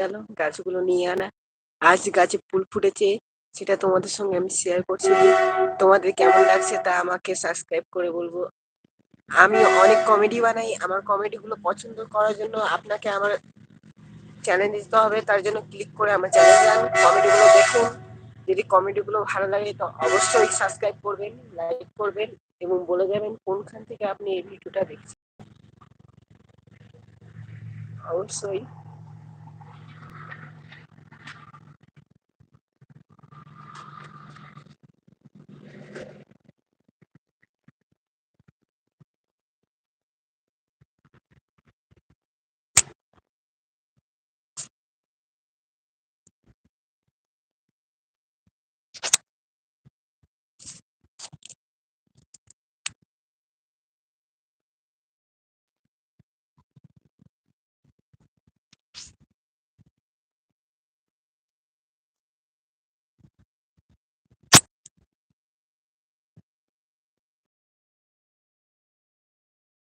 গেল, গাছগুলো নিয়ে আনা। আজ গাছে ফুল ফুটেছে, সেটা তোমাদের সঙ্গে আমি শেয়ার করছি। তোমাদের কেমন লাগছে তা আমাকে সাবস্ক্রাইব করে বলব। আমি অনেক কমেডি বানাই, আমার কমেডি গুলো পছন্দ করার জন্য আপনাকে আমার চ্যানেল দিতে হবে, তার জন্য ক্লিক করে আমার চ্যানেল যান কমেডি গুলো দেখুন। যদি কমেডি গুলো ভালো লাগে তো অবশ্যই সাবস্ক্রাইব করবেন লাইক করবেন এবং বলে যাবেন কোনখান থেকে আপনি এই ভিডিওটা দেখছেন। অবশ্যই